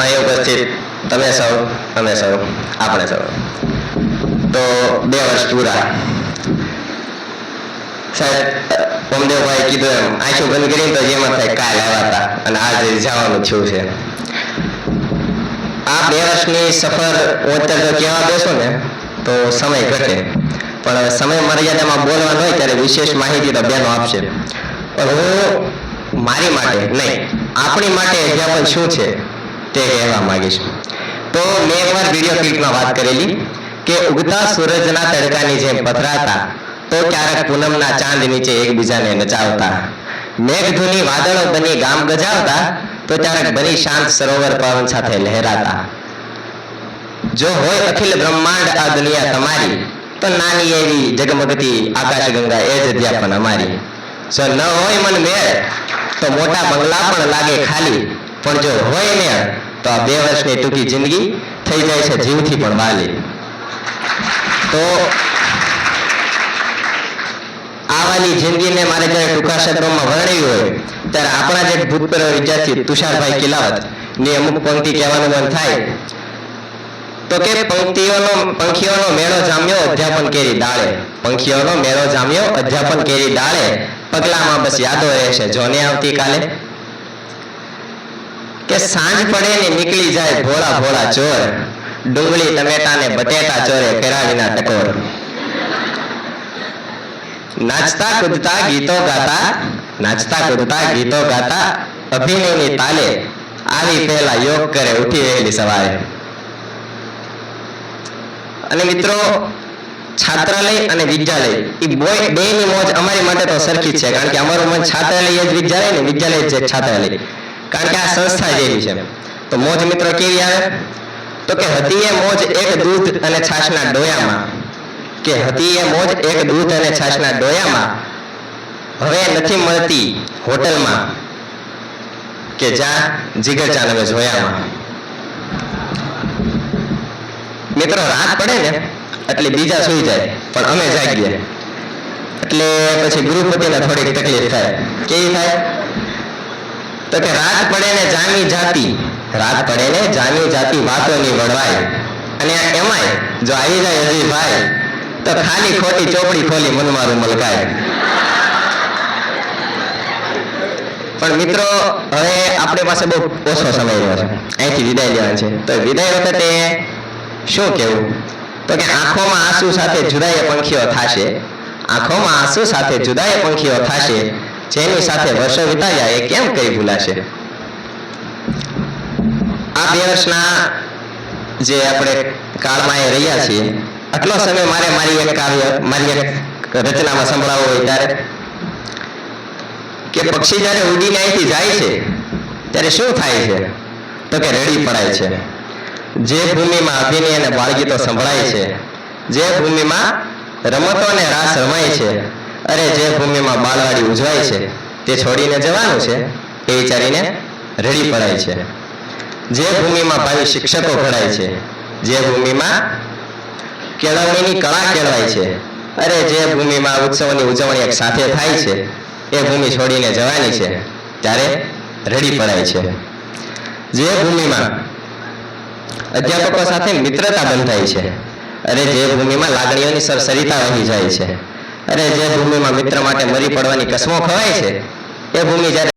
અહીં ઉપસ્થિત તમે સૌ, અમે સૌ, આપણે સૌ. તો બે વર્ષ પૂરા. સાહેબ ઓમદેવભાઈ કીધું એમ, આંખો બંધ કરીને તો જેમાં થાય કાલ આવ્યા હતા અને આજે જવાનું થયું છે. આ બે વર્ષની સફર હું અત્યારે જો કહેવા બેસો ને, તો સમય ઘટે. પણ સમય મર્યાદામાં બોલવાનું હોય ત્યારે વિશેષ માહિતી તો બેનો આપશે. પણ હું મારી માટે નહીં, આપણી માટે અધ્યાપન શું છે તે કહેવા માંગીશ તો મેં એકવાર વીડિયો ક્લિપમાં વાત કરેલી કે ઉગતા સૂરજના તડકાની જેમ પથરાતા તો ક્યારેક પૂનમના ચાંદ નીચે એકબીજાને નચાવતા. મેઘધુની વાદળો બની ગામ ગજાવતા તો ક્યારેક બની શાંત સરોવર પવન સાથે લહેરાતા. જો હોય અખિલ બ્રહ્માંડ આ દુનિયા તમારી, તો નાની એવી જગમગતી આકાશ ગંગા એ જ પણ અમારી. જો ન હોય મન મેળ તો મોટા બંગલા પણ લાગે ખાલી. પણ જો હોય ને, તો આ બે વર્ષની ટૂંકી જિંદગી થઈ જાય છે, જીવથી પણ વાલી. તો આવાની જિંદગીને મારે જ્યારે ટૂંકા શબ્દોમાં વર્ણવી હોય, ત્યારે આપણા જે ભૂતપૂર્વ વિદ્યાર્થી તુષારભાઈ કિલાવત, ની અમુક પંક્તિ કહેવાનું મન થાય. તો કે પંક્તિઓનો, પંખીઓનો મેળો જામ્યો, અધ્યાપન કેરી ડાળે પંખીઓનો મેળો જામ્યો, અધ્યાપન કેરી ડાળે પગલામાં બસ યાદો રહેશે, જોને આવતીકાલે કે સાંજ પડે ને નીકળી જાય ભોળા ભોળા ચોર. ડુંગળી, ટમેટા ને બટેટા ચોરે ફેરાવીના ટકોર. નાચતા કૂદતા ગીતો ગાતા, નાચતા કૂદતા ગીતો ગાતા, અભિનયની તાલે આવી પહેલા યોગ કરે ઉઠી વહેલી સવારે. અને મિત્રો, છાત્રાલય અને વિદ્યાલય એ બોય બેની મોજ અમારી માટે તો સરખી છે, કારણ કે અમારું મન છાત્રાલય જ વિદ્યાલય ને વિદ્યાલય જ છાત્રાલય. કારણ કે આ સંસ્થા જેવી છે. તો મોજ મિત્રો કેવી આવે? તો કે હતી એ મોજ એક દૂધ અને છાશના ડોયામાં. કે હતી એ મોજ એક દૂધ અને છાશના ડોયામાં. હવે નથી મળતી હોટલમાં. કે જ્યાં જીગર ચાન અમે જોયામાં. મિત્રો રાત પડે ને, એટલે બીજા સુઈ જાય. પણ અમે જાગીએ. એટલે પછી ગૃહપતિને થોડીક તકલીફ થાય. કેવી થાય? તો કે રાત પડે ને જામી જાતી, રાત પડે ને જામી જાતી વાતોની વળવાય અને એમાંય જો આવી જાય હજી તો ખાલી ખોટી ચોપડી ખોલી મન મારું મલકાય. પણ મિત્રો, હવે આપણી પાસે બહુ ઓછો સમય રહ્યો છે. અહીંથી વિદાય લેવાની છે. તો વિદાય વખતે શું કેવું તો કે આંખોમાં આંસુ સાથે જુદાય પંખીઓ થાશે. આંખોમાં આંસુ સાથે જુદાય પંખીઓ થાશે. જેની સાથે વર્ષો વિતાવ્યા એ કેમ કઈ ભૂલાશે? આ બે વર્ષના જે આપણે કાળમાં એ રહ્યા છીએ, આટલો સમય મારે મારી એક કાવ્ય, મારી એક રચનામાં સંભળાવવો હોય ત્યારે કે પક્ષી જ્યારે ઉડીને અહીંથી જાય છે, ત્યારે શું થાય છે? તો કે રેડી પડાય છે. જે ભૂમિમાં અભિનય અને બાળગીતો સંભળાય છે, જે ભૂમિમાં રમતો અને રાસ રમાય છે અરે જે ભૂમિમાં બાળવાડી ઉજવાય છે, તે છોડીને જવાનું છે, એ વિચારીને રડી પડાય છે. જે ભૂમિમાં ભાવિ શિક્ષકો ઘડાય છે, જે ભૂમિમાં કેળવણીની કળા કેળવાય છે, અરે જે ભૂમિમાં ઉત્સવોની ઉજવણી એક સાથે થાય છે, એ ભૂમિ છોડીને જવાની છે, ત્યારે રડી પડાય છે. જે ભૂમિમાં અધ્યાપકો સાથે મિત્રતા બંધાય છે, અરે જે ભૂમિમાં લાગણીઓની સરસરિતા વહી જાય છે અરે જે ભૂમિમાં મિત્ર માટે મરી પડવાની કસમો ખવાય છે એ ભૂમિ જ્યારે